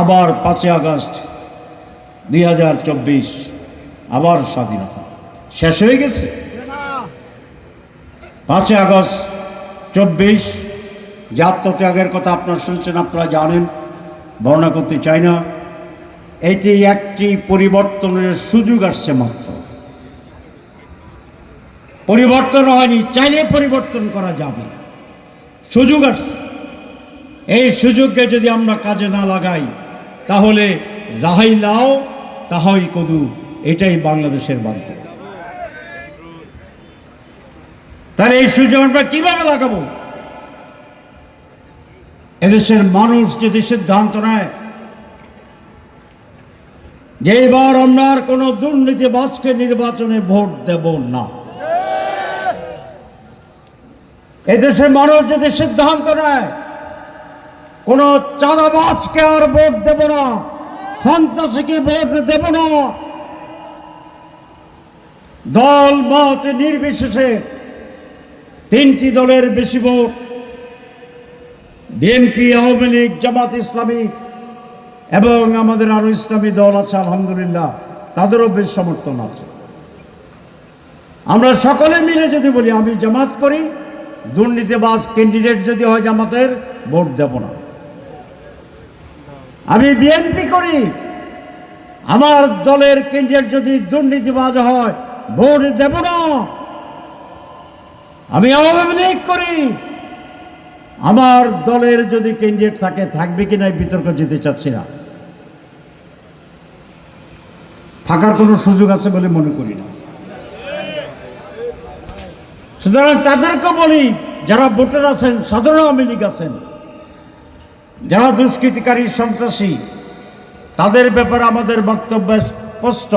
আবার পাঁচই আগস্ট দুই হাজার চব্বিশ আবার স্বাধীনতা। শেষ হয়ে গেছে? পাঁচই আগস্ট চব্বিশ যে কথা আপনারা শুনছেন, আপনারা জানেন বর্ণনা করতে চাই না। এটি একটি পরিবর্তনের সুযোগ আসছে মাত্র। পরিবর্তন হয়নি, চাইলে পরিবর্তন করা যাবে। সুযোগ আসছে। এই সুযোগকে যদি আমরা কাজে না লাগাই তাহলে যাহাই লাও তাহাই কদু। এটাই বাংলাদেশের বাক্য। তাহলে এই সুযোগ আমরা কীভাবে লাগাবো? এদেশের মানুষ যদি সিদ্ধান্ত নেয়, যে এবার আমরা আর কোনো দুর্নীতিবাজকে নির্বাচনে ভোট দেব না। এদেশের মানুষ যদি সিদ্ধান্ত নেয় কোন চাঁদাবাজকে আর ভোট দেব না। সন্ত্রাসীকে ভোট দেব না। দল মত নির্বিশেষে তিনটি দলের বেশি ভোট। বিএনপি, আওয়ামী লীগ, জামাত ইসলামী এবং আমাদের আরও ইসলামী দল আছে, আলহামদুলিল্লাহ। তাদেরও বেশ সমর্থন আছে। আমরা সকলে মিলে যদি বলি, আমি জামাত করি, দুর্নীতিবাজ ক্যান্ডিডেট যদি হয় জামাতের, ভোট দেব না। আমি বিএনপি করি। আমার দলের ক্যান্ডিডেট যদি দুর্নীতিবাজ হয়, ভোট দেব না। আমি আওয়ামী লীগ করি। আমার দলের যদি ক্যান্ডিডেট থাকে, থাকবে কিনা বিতর্ক যেতে চাচ্ছি না। থাকার কোনো সুযোগ আছে বলে মনে করি না। সুতরাং তাদেরকে বলি, যারা ভোটার আছেন, সাধারণ আওয়ামী লীগ আছেন যারা দুষ্কৃতিকারী সন্ত্রাসী, তাদের ব্যাপারে আমাদের বক্তব্য স্পষ্ট।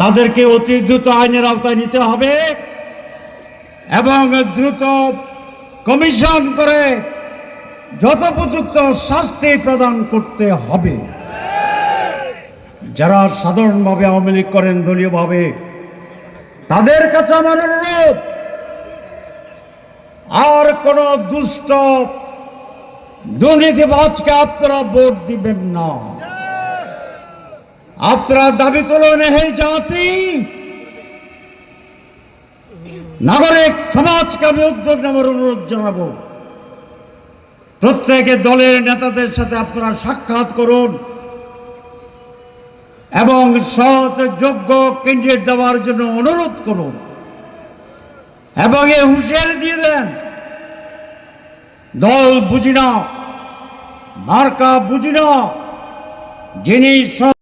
তাদেরকে অতি দ্রুত আইনের আওতায় নিতে হবে এবং দ্রুত কমিশন করে যথোপযুক্ত শাস্তি প্রদান করতে হবে। যারা সাধারণভাবে আওয়ামী লীগ করেন, দলীয়ভাবে, তাদের কাছে আমার অনুরোধ, আর কোন দুষ্ট দুর্নীতিবাজকে আপনারা ভোট দিবেন না। আপনারা দাবি তুলন হে জাতি, নাগরিক সমাজকে আমি উদ্যোগ নেওয়ার অনুরোধ জানাব। প্রত্যেকে দলের নেতাদের সাথে আপনারা সাক্ষাৎ করুন এবং সৎ, যোগ্য ক্যান্ডিডেট দেওয়ার জন্য অনুরোধ করুন। এবং এ হুঁশিয়ারি দিয়ে দেন দল বুঝি না মার্কা বুঝি না যিনি সৎ